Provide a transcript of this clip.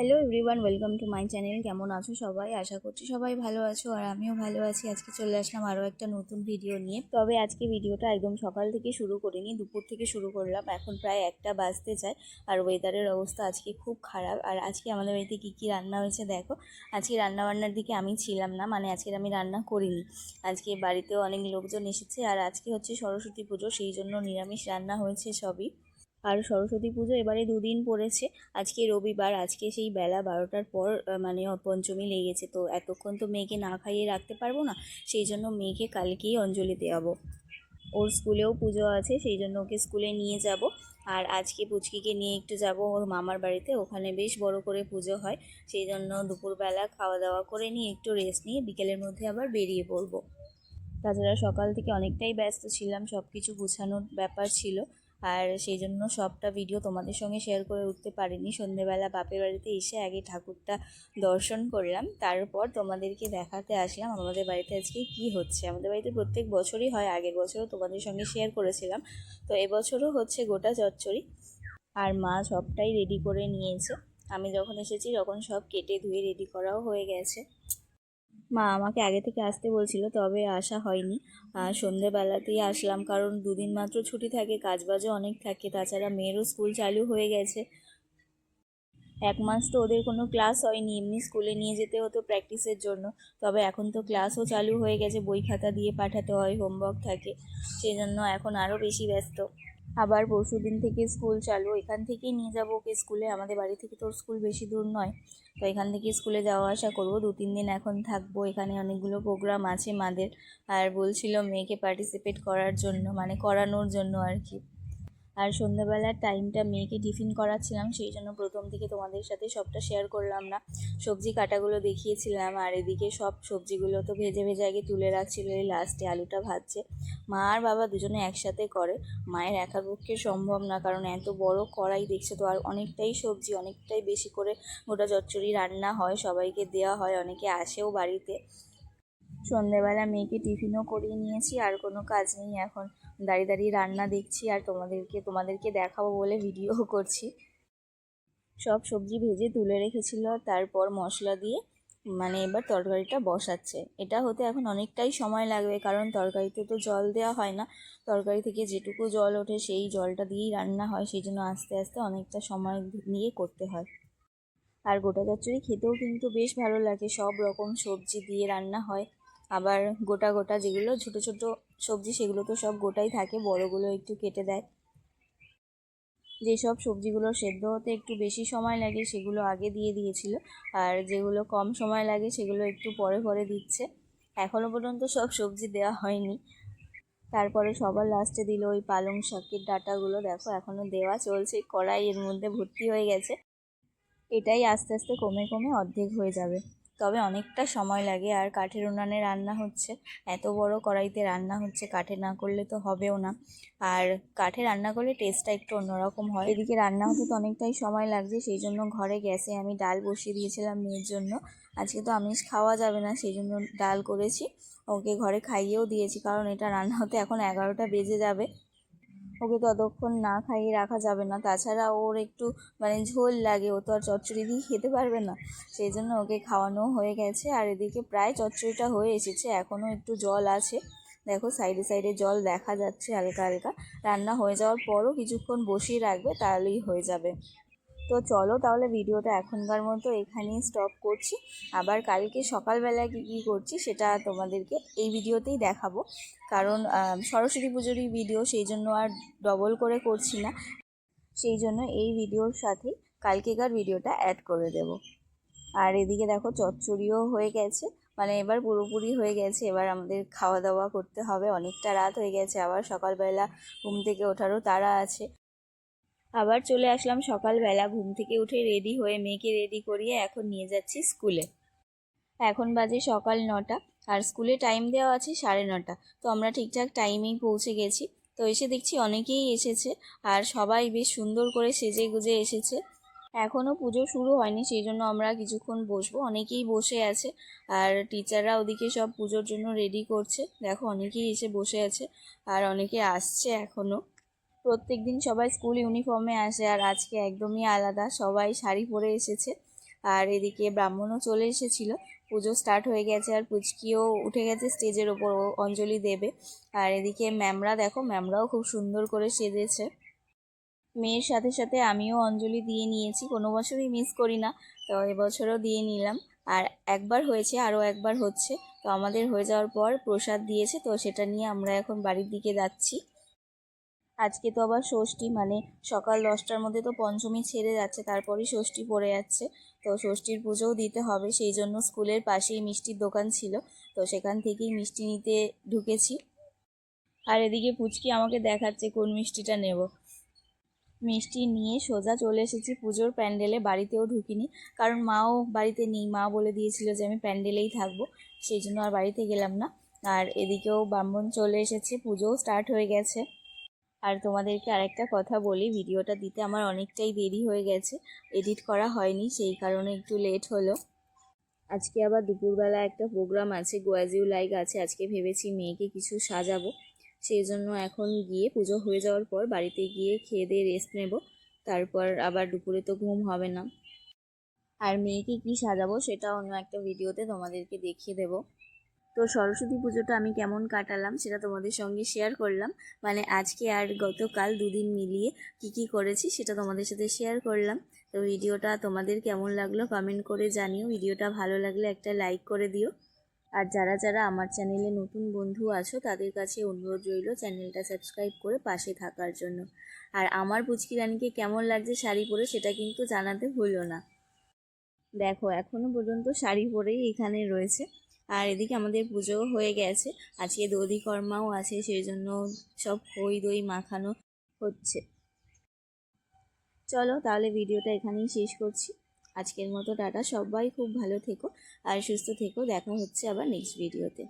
Hello everyone welcome to my channel কেমন আছো সবাই? আশা করছি সবাই ভালো আছো আর আমিও ভালো আছি। আজকে চলে আসলাম আরও একটা নতুন ভিডিও নিয়ে। তবে আজকে ভিডিওটা একদম সকাল থেকে শুরু করিনি, দুপুর থেকে শুরু করলাম। এখন প্রায় একটা বাজতে যায় আর ওয়েদারের অবস্থা আজকে খুব খারাপ। আর আজকে আমাদের বাড়িতে কী কী রান্না হয়েছে দেখো। আজকে রান্নাবান্নার দিকে আমি ছিলাম না মানে আজকের আমি রান্না করিনি। আজকে বাড়িতেও অনেক লোকজন এসেছে আর আজকে হচ্ছে সরস্বতী পুজো, সেই জন্য নিরামিষ রান্না হয়েছে সবই। আর সরস্বতী পুজো এবারে দুদিন পড়েছে। আজকে রবিবার, আজকে সেই বেলা বারোটার পর মানে পঞ্চমী লেগেছে। তো এতক্ষণ তো মেয়েকে না খাইয়ে রাখতে পারব না, সেই জন্য মেয়েকে কালকেই অঞ্জলি দেওয়াবো। ওর স্কুলেও পুজো আছে, সেই জন্য ওকে স্কুলে নিয়ে যাব। আর আজকে পুচকিকে নিয়ে একটু যাব ওর মামার বাড়িতে, ওখানে বেশ বড় করে পুজো হয়। সেই জন্য দুপুরবেলা খাওয়া দাওয়া করে নিয়ে একটু রেস্ট নিয়ে বিকেলের মধ্যে আবার বেরিয়ে পড়ব। তাছাড়া সকাল থেকে অনেকটাই ব্যস্ত ছিলাম সব কিছু গুছানোর ব্যাপার ছিল। আর সেই জন্য সবটা ভিডিও তোমাদের সঙ্গে শেয়ার করে উঠতে পারিনি। সন্ধেবেলা বাপের বাড়িতে এসে আগে ঠাকুরটা দর্শন করলাম, তারপর তোমাদেরকে দেখাতে আসলাম আমাদের বাড়িতে আজকে কি হচ্ছে। আমাদের বাড়িতে প্রত্যেক বছরই হয়, আগের বছরও তোমাদের সঙ্গে শেয়ার করেছিলাম। তো এবছরও হচ্ছে গোটা চচ্চড়ি। আর মা সবটাই রেডি করে নিয়েছে। আমি যখন এসেছি তখন সব কেটে ধুয়ে রেডি করাও হয়ে গেছে। মা আমাকে আগে থেকে আসতে বলছিল, তবে আসা হয়নি। সন্ধেবেলাতেই আসলাম, কারণ দুদিন মাত্র ছুটি থাকে, কাজবাজও অনেক থাকে, তাছাড়া মেয়েরও স্কুল চালু হয়ে গেছে। এক মাস তো ওদের কোনো ক্লাস হয়নি, এমনি স্কুলে নিয়ে যেতে হতো প্র্যাকটিসের জন্য, তবে এখন তো ক্লাসও চালু হয়ে গেছে, বই খাতা দিয়ে পাঠাতে হয়, হোমওয়ার্ক থাকে সেই জন্য এখন আরও বেশি ব্যস্ত। আবার পরশু দিন থেকে স্কুল চালু, এখান থেকেই নিয়ে যাব ওকে স্কুলে। আমাদের বাড়ি থেকে তোর স্কুল বেশি দূর নয়। তো এখান থেকে স্কুলে যাওয়া আসা করব। দু তিন দিন এখন থাকব। এখানে অনেকগুলো প্রোগ্রাম আছে মাদের। আর বলছিল মেয়েকে পার্টিসিপেট করার জন্য মানে করানোর জন্য আর কি। আর সন্ধ্যাবেলার টাইমটা মেয়েকে টিফিন করাচ্ছিলাম, সেই জন্য প্রথম থেকে তোমাদের সাথে সবটা শেয়ার করলাম না। সবজি কাটাগুলো দেখিয়েছিলাম, আর এদিকে সব সবজিগুলো তো ভেজে ভেজে আগে তুলে রাখছিল, এই লাস্টে আলুটা ভাজছে। মা আর বাবা দুজনে একসাথে করে, মায়ের একার পক্ষে সম্ভব না, কারণ এত বড় কড়াই দেখছে তো, আর অনেকটাই সবজি, অনেকটাই বেশি করে গোটা চচ্চড়ি রান্না হয়, সবাইকে দেওয়া হয়, অনেকে আসেও বাড়িতে। সন্ধেবেলা মেয়েকে টিফিনও করিয়ে নিয়েছি, আর কোনো কাজ নেই এখন। দাঁড়িয়ে দাঁড়িয়ে রান্না দেখছি আর তোমাদেরকে তোমাদেরকে দেখাবো বলে ভিডিও করছি। সব সবজি ভেজে তুলে রেখেছিল, তারপর মশলা দিয়ে মানে এবার তরকারিটা বসাচ্ছে। এটা হতে এখন অনেকটাই সময় লাগবে, কারণ তরকারিতে তো জল দেওয়া হয় না। তরকারি থেকে যেটুকু জল ওঠে, সেই জলটা দিয়েই রান্না হয়, সেই জন্য আস্তে আস্তে অনেকটা সময় নিয়ে করতে হয়। আর গোটা চচ্চড়ি খেতেও কিন্তু বেশ ভালো লাগে, সব রকম সবজি দিয়ে রান্না হয়। আবার গোটা গোটা যেগুলো ছোট ছোট সবজি সেগুলো তো সব গোটাই থাকে, বড়গুলো একটু কেটে দেয়। যেসব সবজিগুলো সেদ্ধ হতে একটু বেশি সময় লাগে, সেগুলো আগে দিয়ে দিয়েছিল। আর যেগুলো কম সময় লাগে, সেগুলো একটু পরে পরে দিচ্ছে। এখনও পর্যন্ত সব সবজি দেওয়া হয়নি। তারপরে সবার লাস্টে দিল ওই পালং শাকের ডাঁটাগুলো। দেখো এখনও দেওয়া চলছে কড়াই এর মধ্যে ভর্তি হয়ে গেছে। এটাই আস্তে আস্তে কমে কমে অর্ধেক হয়ে যাবে। তবে অনেকটা সময় লাগে আর কাঠের উনানে রান্না হচ্ছে। এত বড় কড়াইতে রান্না হচ্ছে, কাঠে না করলে তো হবেও না। আর কাঠে রান্না করলে টেস্টটা একটু অন্যরকম হয়। এদিকে রান্না হতে তো অনেকটাই সময় লাগছে সেই জন্য ঘরে গ্যাসে আমি ডাল বসিয়ে দিয়েছিলাম মেয়ের জন্য। আজকে তো আমিষ খাওয়া যাবে না সেই জন্য ডাল করেছি। ওকে ঘরে খাইয়েও দিয়েছি, কারণ এটা রান্না হতে এখন এগারোটা বেজে যাবে। ওকে ততক্ষণ না খাইয়ে রাখা যাবে না। তাছাড়া ওর একটু মানে ঝোল লাগে, ও তো আর চচ্চড়ি দিয়ে খেতে পারবে না। সেই জন্য ওকে খাওয়ানো হয়ে গেছে, আর এদিকে প্রায় চচ্চড়িটা হয়ে এসেছে এখনও একটু জল আছে। দেখো, সাইডে সাইডে জল দেখা যাচ্ছে হালকা হালকা। রান্না হয়ে যাওয়ার পরও কিছুক্ষণ বসিয়ে রাখবে, তাহলেই হয়ে যাবে। তো চলো তাহলে ভিডিওটা এখনকার মতো এখানেই স্টপ করছি। আবার কালকে সকালবেলায় কী কী করছি সেটা তোমাদেরকে এই ভিডিওতেই দেখাবো। কারণ সরস্বতী পুজোরই ভিডিও সেই জন্য আর ডবল করে করছি না। সেই জন্য এই ভিডিওর সাথে কালকেকার ভিডিওটা অ্যাড করে দেব। আর এদিকে দেখো চচ্চড়িও হয়ে গেছে। মানে এবার পুরোপুরি হয়ে গেছে। এবার আমাদের খাওয়া দাওয়া করতে হবে। অনেকটা রাত হয়ে গেছে। আবার সকালবেলা ঘুম থেকে ওঠারও তাড়া আছে। আবার চলে আসলাম সকালবেলা। ঘুম থেকে উঠে রেডি হয়ে মেয়েকে রেডি করিয়ে এখন নিয়ে যাচ্ছি স্কুলে এখন বাজে সকাল নটা আর স্কুলে টাইম দেওয়া আছে সাড়ে নটা। তো আমরা ঠিকঠাক টাইমেই পৌঁছে গেছি। তো এসে দেখছি অনেকেই এসেছে আর সবাই বেশ সুন্দর করে সেজে গুজে এসেছে। এখনও পুজো শুরু হয়নি, সেই জন্য আমরা কিছুক্ষণ বসবো। অনেকেই বসে আছে আর টিচাররা ওদিকে সব পুজোর জন্য রেডি করছে। দেখো অনেকেই এসে বসে আছে আর অনেকে আসছে এখনও প্রত্যেক দিন সবাই স্কুল ইউনিফর্মে আসে আর আজকে একদমই আলাদা, সবাই শাড়ি পরে এসেছে। আর এদিকে ব্রাহ্মণও চলে এসেছিল। পুজো স্টার্ট হয়ে গেছে আর পুচকিও উঠে গেছে স্টেজের ওপর অঞ্জলি দেবে। আর এদিকে ম্যামরা দেখো, ম্যামরাও খুব সুন্দর করে সেজেছে। মেয়ের সাথে সাথে আমিও অঞ্জলি দিয়ে নিয়েছি, কোনো বছরই মিস করি না, তো এবছরও দিয়ে নিলাম। আর একবার হয়েছে, আরও একবার হচ্ছে। তো আমাদের হয়ে যাওয়ার পর প্রসাদ দিয়েছে, তো সেটা নিয়ে আমরা এখন বাড়ির দিকে যাচ্ছি। আজকে তো আবার ষষ্ঠী মানে সকাল দশটার মধ্যে তো পঞ্চমী ছেড়ে যাচ্ছে, তারপরেই ষষ্ঠী পড়ে যাচ্ছে। তো ষষ্ঠীর পুজোও দিতে হবে, সেই জন্য স্কুলের পাশেই মিষ্টির দোকান ছিল, তো সেখান থেকেই মিষ্টি নিতে ঢুকেছি। আর এদিকে পুচকি আমাকে দেখাচ্ছে কোন মিষ্টিটা নেব। মিষ্টি নিয়ে সোজা চলে এসেছি পুজোর প্যান্ডেলে, বাড়িতেও ঢুকিনি, কারণ মাও বাড়িতে নেই, মা বলে দিয়েছিল যে আমি প্যান্ডেলেই থাকব, সেই জন্য আর বাড়িতে গেলাম না। আর এদিকেও ব্রাহ্মণ চলে এসেছে, পুজোও স্টার্ট হয়ে গেছে। আর তোমাদেরকে আরেকটা কথা বলি, ভিডিওটা দিতে আমার অনেকটাই দেরি হয়ে গেছে, এডিট করা হয়নি, সেই কারণে একটু লেট হলো। আজকে আবার দুপুরবেলা একটা প্রোগ্রাম আছে গোয়াজিউ লাইক আছে, আজকে ভেবেছি মেয়েকে কিছু সাজাবো, সেই জন্য এখন গিয়ে পুজো হয়ে যাওয়ার পর বাড়িতে গিয়ে খেয়ে দিয়ে রেস্ট নেব, তারপর আবার দুপুরে তো ঘুম হবে না। আর মেয়েকে কি সাজাবো সেটা অন্য একটা ভিডিওতে তোমাদেরকে দেখিয়ে দেবো। তো সরস্বতী পুজোটা আমি কেমন কাটালাম সেটা তোমাদের সঙ্গে শেয়ার করলাম। মানে আজকে আর গতকাল দুদিন মিলিয়ে কি কি করেছি সেটা তোমাদের সাথে শেয়ার করলাম। তো ভিডিওটা তোমাদের কেমন লাগল কমেন্ট করে জানিও। ভিডিওটা ভালো লাগলে একটা লাইক করে দিও। আর যারা যারা আমার চ্যানেলে নতুন বন্ধু আছো, তাদের কাছে অনুরোধ রইল চ্যানেলটা সাবস্ক্রাইব করে পাশে থাকার জন্য। আর আমার পুচকি রানীকে কেমন লাগছে শাড়ি পরে সেটা কিন্তু জানাতে ভুলো না। দেখো, এখনও পর্যন্ত শাড়ি পরেই এখানে রয়েছে। আর এদিকে আমাদের পুজো হয়ে গেছে। আজকে দধি কর্মাও আছে, সেই জন্য সব খই দই মাখানো হচ্ছে। চলো তাহলে ভিডিওটা এখানেই শেষ করছি। আজকের মতো টাটা, সবাই খুব ভালো থেকো আর সুস্থ থেকো। দেখা হচ্ছে আবার নেক্সট ভিডিওতে